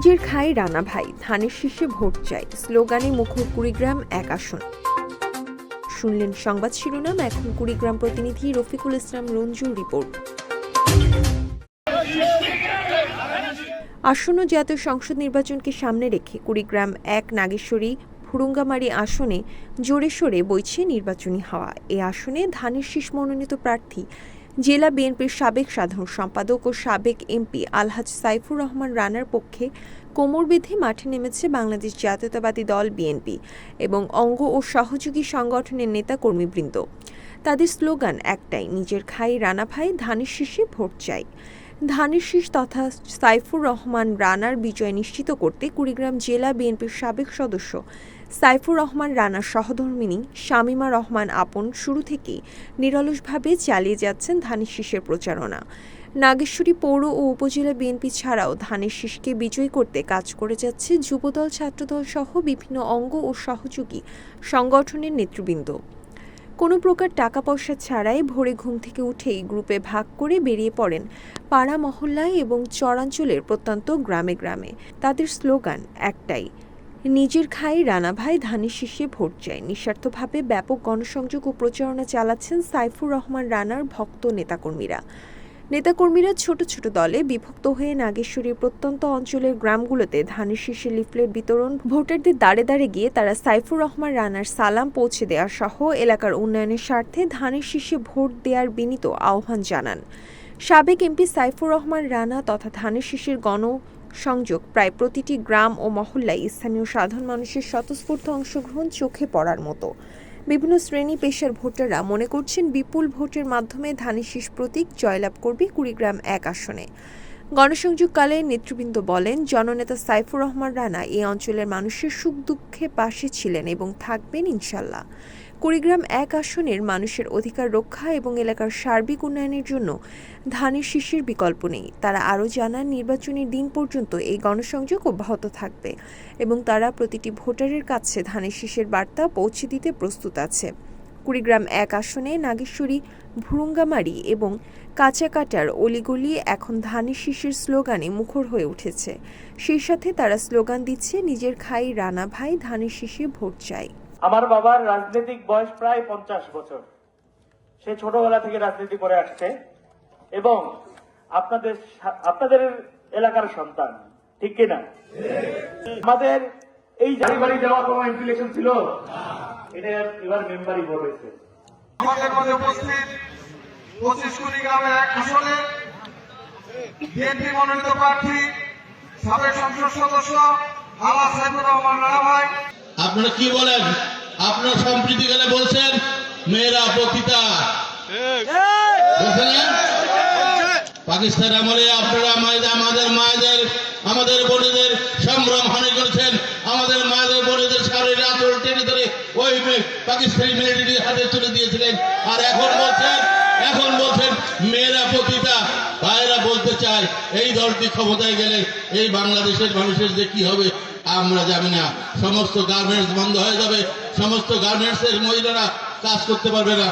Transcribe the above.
নিজের খাই রানা ভাই, ধানের শীর্ষে ভোট চাই, স্লোগানে মুখর কুড়িগ্রাম এক আসন। শুনলেন সংবাদ শিরোনাম, এখন কুড়িগ্রাম প্রতিনিধি রফিকুল ইসলাম রঞ্জুর রিপোর্ট। আসন্ন জাতীয় সংসদ নির্বাচনকে সামনে রেখে কুড়িগ্রাম এক নাগেশ্বরী ফুরুঙ্গামারি আসনে জোরে সোরে বইছে নির্বাচনী হাওয়া। এ আসনে ধানের শীষ মনোনীত প্রার্থী জেলা বিএনপির সাবেক সাধারণ সম্পাদক ও সাবেক এমপি আলহাজ সাইফুর রহমান রানার পক্ষে কোমর বেঁধে মাঠে নেমেছে বাংলাদেশ জাতীয়তাবাদী দল বিএনপি এবং অঙ্গ ও সহযোগী সংগঠনের নেতা কর্মীবৃন্দ তাদের স্লোগান একটাই, নিজের খাই, রানা ভাই, ধানের শীষে ভোট চাই। ধানের শীষ তথা সাইফুর রহমান রানার বিজয় নিশ্চিত করতে কুড়িগ্রাম জেলা বিএনপির সাবেক সদস্য সাইফুর রহমান রানার সহধর্মিনী, শামীমা রহমান আপন শুরু থেকেই নিরলসভাবে চালিয়ে যাচ্ছেন ধানের শীষের প্রচারণা। নাগেশ্বরী পৌর ও উপজেলা বিএনপি ছাড়াও ধানের শীষকে বিজয়ী করতে কাজ করে যাচ্ছে যুবদল, ছাত্রদল সহ বিভিন্ন অঙ্গ ও সহযোগী সংগঠনের নেতৃবৃন্দ। কোনো প্রকার টাকা পয়সা ছাড়াই ভোরে ঘুম থেকে উঠেই গ্রুপে ভাগ করে বেরিয়ে পড়েন পাড়া মহল্লায় এবং চরাঞ্চলের প্রত্যন্ত গ্রামে গ্রামে। তাদের স্লোগান একটাই নিজের খাই রানা ভাই ধানের শীষে ভোট চায়। নিঃস্বার্থভাবে ব্যাপক গণসংযোগ ও প্রচারণা চালাচ্ছেন সাইফুর রহমান রানার ভক্ত নেতাকর্মীরা। নেতাকর্মীরা ছোট ছোট দলে বিভক্ত হয়ে নাগেশ্বরীর প্রত্যন্ত অঞ্চলের গ্রামগুলোতে ধানের শীষে লিফলেট বিতরণ, ভোটারদের দাঁড়ে দাঁড়ে গিয়ে তারা সাইফুর রহমান রানার সালাম পৌঁছে দেওয়া সহ এলাকার উন্নয়নের স্বার্থে ধানের শীষে ভোট দেওয়ার বিনীত আহ্বান জানান। সাবেক এমপি সাইফুর রহমান রানা তথা ধানের শীষের গণ সংযোগ। প্রায় প্রতিটি গ্রাম ও মহল্লায় স্থানীয় সাধারণ মানুষের স্বতঃস্ফূর্ত অংশগ্রহণ চোখে পড়ার মতো। বিভিন্ন শ্রেণি পেশার ভোটাররা মনে করছেন, বিপুল ভোটের মাধ্যমে ধানের শীষ প্রতীক জয়লাভ করবে কুড়িগ্রাম এক আসনে। গণসংযোগকালে নেতৃবৃন্দ বলেন, জননেতা সাইফুর রহমান রানা এই অঞ্চলের মানুষের সুখ দুঃখে পাশে ছিলেন এবং থাকবেন ইনশাল্লাহ। কুড়িগ্রাম এক আসনের মানুষের অধিকার রক্ষা এবং এলাকার সার্বিক উন্নয়নের জন্য ধানের শীষের বিকল্প নেই। তারা আরও জানান, নির্বাচনের দিন পর্যন্ত এই গণসংযোগ অব্যাহত থাকবে এবং তারা প্রতিটি ভোটারের কাছে ধানের শীষের বার্তা পৌঁছে দিতে প্রস্তুত আছে। কুড়িগ্রাম এক আসনে নাগেশ্বরী ভুরুঙ্গামারি এবং কাঁচাকাটার অলিগলি এখন ধানের শীষের স্লোগানে মুখর হয়ে উঠেছে। সেই সাথে তারা স্লোগান দিচ্ছে নিজের খাই রানা ভাই ধানের শীষে ভোট চাই। আমার বাবার রাজনৈতিক বয়স প্রায় পঞ্চাশ বছর। সে ছোটবেলা থেকে রাজনীতি করে আসছে এবং আপনাদের আপনাদের এলাকার সন্তান ঠিক কিনা? আমাদের এই বাড়ি বাড়ি যাওয়া কোনো ইনফ্লেশন ছিল? এটা এবার মেম্বারই বলেছে আমাদের মধ্যে উপস্থিত পঁচিশ কুড়ি গ্রামের এক আসনে বিএনপি মনোনীত প্রার্থী সাবেক সংসদ সদস্য আলা সাইফুর রহমান রানা ভাই। আপনারা কি বলেন? আপনারা সম্প্রীতিকালে বলছেন? মেয়েরা পতিতা পাকিস্তান আমলে আপনারা আমাদের আমাদের মায়েদের আমাদের বোনেদের সম্ভ্রম হানি করেছেন। আমাদের মায়েদের বোনেদের শরীরে আঁচল টেনে তাকে সেই মেয়েটি হাতে তুলে দিয়েছিলেন। আর এখন বলছেন এখন বলছেন, মেয়েরা পতিতা, ভাইরা বলতে চায়, এই দলটি ক্ষমতায় গেলে এই বাংলাদেশের মানুষের যে কি হবে, আমরা জানি না। সমস্ত গার্মেন্টস বন্ধ হয়ে যাবে, সমস্ত গার্মেন্টস এর মহিলারা কাজ করতে পারবে না।